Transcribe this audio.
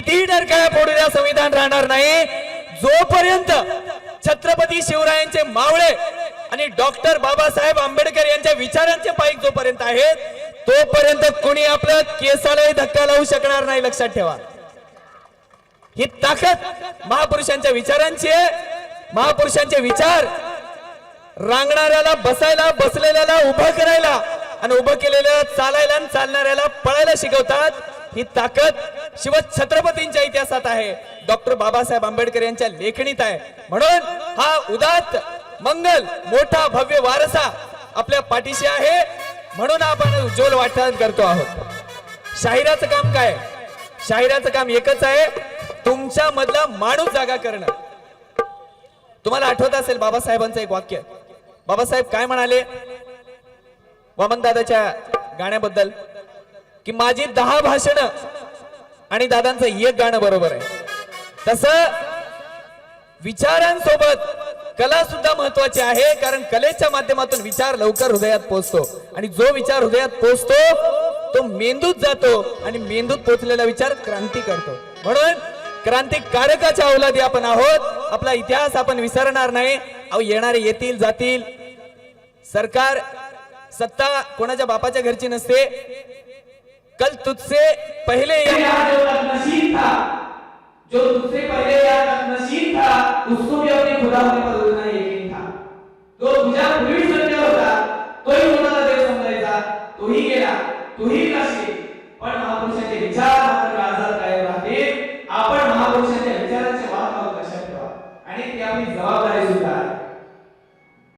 कितीही डरकाळ्या फोडू द्या संविधान राहणार नाही. जोपर्यंत छत्रपती शिवरायांचे मावळे आणि डॉक्टर बाबासाहेब आंबेडकर यांच्या विचारांचे पाईक जोपर्यंत आहेत तोपर्यंत कुणी आपल्या केसालाही धक्का लावू शकणार नाही लक्षात ठेवा. ही ताकद महापुरुषांच्या विचारांची आहे. महापुरुषांचे विचार रांगणाऱ्याला बसायला बसलेल्याला उभं करायला आणि उभं केलेल्याला चालायला आणि चालणाऱ्याला पळायला शिकवतात. ही ताकद शिव छत्रपतींच्या इतिहासात आहे. डॉक्टर बाबासाहेब आंबेडकर यांच्या लेखणीत आहे. म्हणून हा उदात मंगल मोठा भव्य वारसा आपल्या पाठीशी आहे. म्हणून आपण उज्ज्वल वाटण करतो आहोत. शाहिराचं काम काय? शाहिराचं काम एकच आहे तुमच्या मधला माणूस जागा करणं. तुम्हाला आठवत असेल बाबासाहेबांचं एक वाक्य? बाबासाहेब काय म्हणाले? वामन दादाच्या गाण्याबद्दल? की माझी दहा भाषण आणि दादांचं एक गाणं बरोबर आहे. तस विचारांसोबत कला सुद्धा महत्वाची आहे कारण कलेच्या माध्यमातून विचार लवकर हृदयात पोहोचतो आणि जो विचार हृदयात पोहोचतो तो मेंदूत जातो आणि मेंदूत पोचलेला विचार क्रांती करतो. म्हणून क्रांतिकारकाच्या अवलादी आपण आहोत. आपला इतिहास आपण विसरणार नाही. अहो येणारे येतील जातील. सरकार सत्ता कोणाच्या बापाच्या घरची नसते. कल तुझसे पहले था जो तुझसे पहले था उसको भी अपने खुदा यकीन था। तो तुझ्या पूर्वी होता तोही कोणाला देव समजायचा तोही गेला तोही नशीब पण महापुरुषाचे विचार मात्र काळजात आपण महापुरुषाच्या विचाराचे वाद ठेवा आणि ते आपली जबाबदारी